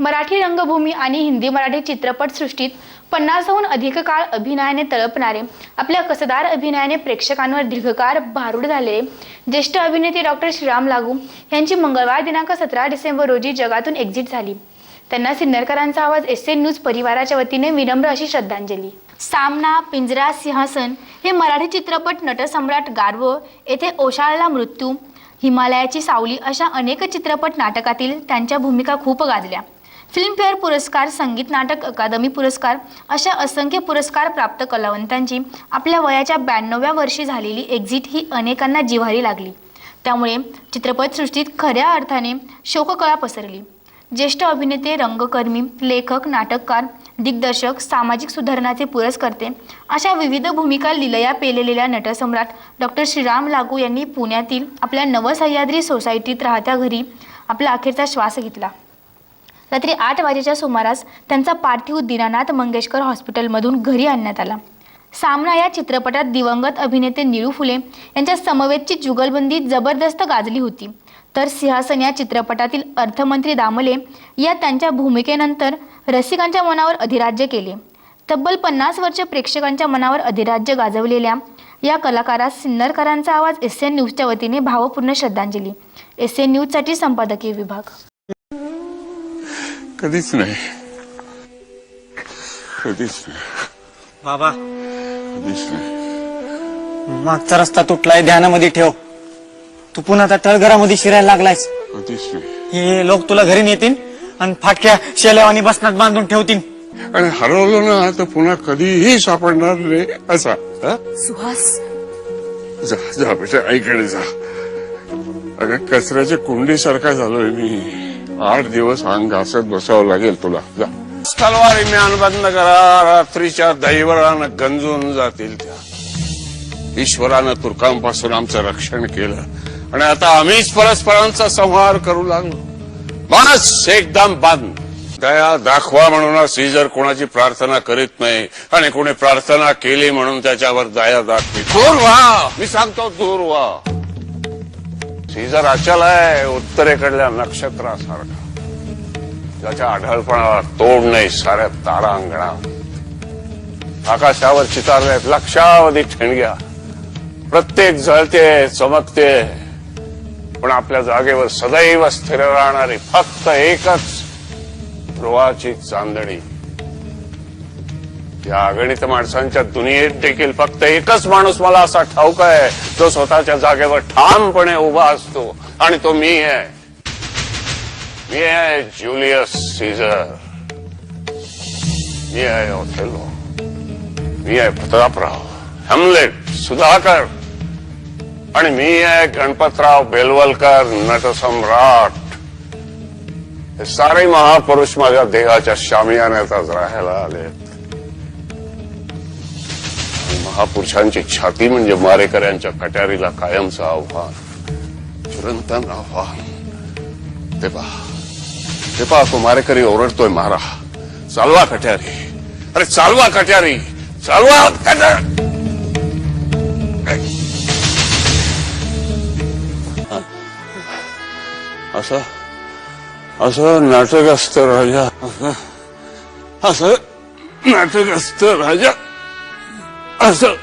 मराठी रंगभूमी आणि हिंदी मराठी चित्रपटसृष्टीत पन्नासहून अधिक काळ अभिनयाने तळपणारे आपल्या कसदार अभिनयाने प्रेक्षकांवर दीर्घकाळ भारूड झालेले ज्येष्ठ अभिनेते डॉक्टर श्रीराम लागू यांची मंगळवार दिनांक सतरा डिसेंबर रोजी जगातून एक्झिट झाली. त्यांना सिन्नरकरांचा आवाज एस एन न्यूज परिवाराच्या वतीने विनम्र अशी श्रद्धांजली. सामना पिंजरा सिंहासन हे मराठी चित्रपट नटसम्राट गारव येथे ओशाळला मृत्यू हिमालयाची सावली अशा अनेक चित्रपट नाटकातील त्यांच्या भूमिका खूप गाजल्या. फिल्मफेअर पुरस्कार संगीत नाटक अकादमी पुरस्कार अशा असंख्य पुरस्कार प्राप्त कलावंतांची आपल्या वयाच्या ब्याण्णव्या वर्षी झालेली एक्झिट ही अनेकांना जिव्हारी लागली. त्यामुळे चित्रपटसृष्टीत खऱ्या अर्थाने शोककळा पसरली. ज्येष्ठ अभिनेते रंगकर्मी लेखक नाटककार दिग्दर्शक सामाजिक सुधारणाचे पुरस्कर्ते अशा विविध भूमिका लिलया पेलेलेल्या नटसम्राट डॉक्टर श्रीराम लागू यांनी पुण्यातील आपल्या नवसह्याद्री सोसायटीत राहत्या घरी आपला अखेरचा श्वास घेतला. रात्री आठ वाजेच्या सुमारास त्यांचा पार्थिव दीनानाथ मंगेशकर हॉस्पिटलमधून घरी आणण्यात आला. सामना या चित्रपटात दिवंगत अभिनेते निळू फुले यांच्या समवेतची जुगलबंदी जबरदस्त गाजली होती. तर सिंहासन या चित्रपटातील अर्थमंत्री दामले या त्यांच्या भूमिकेनंतर रसिकांच्या मनावर अधिराज्य केले. तब्बल पन्नास वर्ष प्रेक्षकांच्या मनावर अधिराज्य गाजवलेल्या या कलाकारास सिन्नरकरांचा आवाज एस एन न्यूजच्या वतीने भावपूर्ण श्रद्धांजली. एस एन न्यूजसाठी संपादकीय विभाग. कधीच नाही. कधीच नाही. बाबा. कधीच नाही. मागचा रस्ता तुटलाय ध्यानामध्ये ठेव. तू पुन्हा त्या तळघरामध्ये शिरायला लागलायस. कधीच नाही. हे लोक तुला घरी नेतील आणि फाटक्या शेल्यावानी बसनात बांधून ठेवतील. आणि हरवलं ना तर पुन्हा कधीही सापडणार रे असा. हा? सुहास. जा जा बेटा आईकडे जा. अगं कचऱ्याच्या कुंडीसारखा झालोय मी. आठ दिवस अंग घासत बसावं लागेल तुला. जा. तलवारी म्यान बंद करा रात्रीच्या दैवळानं गंजून जातील त्या. ईश्वरानं तुर्कांपासून आमचं रक्षण केलं. आणि आता आम्हीच परस्परांचा संहार करू लागलो. माणस एकदम बंद. दया दाखवा म्हणून सीजर कोणाची प्रार्थना करीत नाही. आणि कोणी प्रार्थना केली म्हणून त्याच्यावर दया दाखवी. दूर व्हा! मी सांगतो दूर व्हा. सीजर अचल आहे उत्तरेकडल्या नक्षत्रासारखा. त्याच्या आढळपणाला तोड नाही साऱ्या तारांगणा आकाशावर चितारल्यात लक्षावधी ठेणग्या. प्रत्येक जळते चमकते. पण आपल्या जागेवर सदैव स्थिर राहणारी फक्त एकच ध्रुवाची चांदणी. या अगणित माणसांच्या दुनियेत देखील फक्त एकच माणूस मला असा ठाऊक आहे जो स्वतःच्या जागेवर ठामपणे उभा असतो. आणि तो मी आहे. मी आहे ज्युलियस सीझर मी आहे ओथेलो मी आहे प्रतापराव हॅमलेट सुधाकर. आणि मी आहे गणपतराव बेलवलकर नटसम्राट. हे सारे महापुरुष माझ्या देहाच्या शामियान्यात राहायला आले महापुरुषांची छाती म्हणजे मारेकऱ्यांच्या कट्यारीला कायमचं आव्हान. चिरंतन आव्हान. ते पहा. ते पहा तो मारेकरी ओरडतोय मारा. चालवा कट्यारी अरे चालवा कट्यारी चालवा कट्यारी असं असं नाटक असतं राजा असं असं नाटक असतं राजा असं